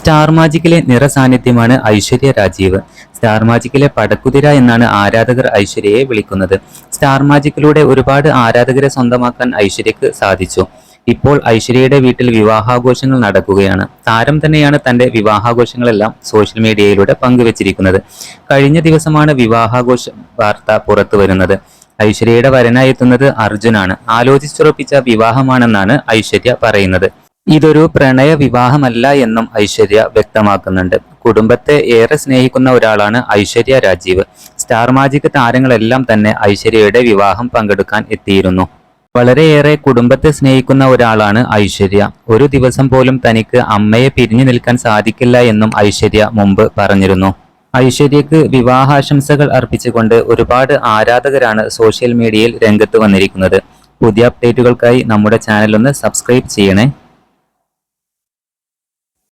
Star മാജിക്കിലെ നിറസാന്നിധ്യമാണ് Aishwarya Rajeev. Star മാജിക്കിലെ പടക്കുതിര എന്നാണ് ആരാധകർ ഐശ്വര്യയെ വിളിക്കുന്നത്. സ്റ്റാർ മാജിക്കിലൂടെ ഒരുപാട് ആരാധകരെ സ്വന്തമാക്കാൻ ഐശ്വര്യക്ക് സാധിച്ചു. ഇപ്പോൾ ഐശ്വര്യയുടെ വീട്ടിൽ വിവാഹാഘോഷങ്ങൾ നടക്കുകയാണ്. താരം തന്നെയാണ് തന്റെ വിവാഹാഘോഷങ്ങളെല്ലാം സോഷ്യൽ മീഡിയയിലൂടെ പങ്കുവച്ചിരിക്കുന്നത്. കഴിഞ്ഞ ദിവസമാണ് വിവാഹാഘോഷ വാർത്ത പുറത്തു വരുന്നത്. ഐശ്വര്യയുടെ വരനായി എത്തുന്നത് അർജുനാണ്. ആലോചിച്ചുറപ്പിച്ച വിവാഹമാണെന്നാണ് ഐശ്വര്യ പറയുന്നത്. ഇതൊരു പ്രണയ വിവാഹമല്ല എന്നും ഐശ്വര്യ വ്യക്തമാക്കുന്നുണ്ട്. കുടുംബത്തെ ഏറെ സ്നേഹിക്കുന്ന ഒരാളാണ് ഐശ്വര്യ രാജീവ്. സ്റ്റാർ മാജിക് താരങ്ങളെല്ലാം തന്നെ ഐശ്വര്യയുടെ വിവാഹം പങ്കെടുക്കാൻ എത്തിയിരുന്നു. വളരെയേറെ കുടുംബത്തെ സ്നേഹിക്കുന്ന ഒരാളാണ് ഐശ്വര്യ. ഒരു ദിവസം പോലും തനിക്ക് അമ്മയെ പിരിഞ്ഞു നിൽക്കാൻ സാധിക്കില്ല എന്നും ഐശ്വര്യ മുമ്പ് പറഞ്ഞിരുന്നു. ഐശ്വര്യക്ക് വിവാഹാശംസകൾ അർപ്പിച്ചുകൊണ്ട് ഒരുപാട് ആരാധകരാണ് സോഷ്യൽ മീഡിയയിൽ രംഗത്ത് വന്നിരിക്കുന്നത്. പുതിയ അപ്ഡേറ്റുകൾക്കായി നമ്മുടെ ചാനൽ ഒന്ന് സബ്സ്ക്രൈബ് ചെയ്യണേ.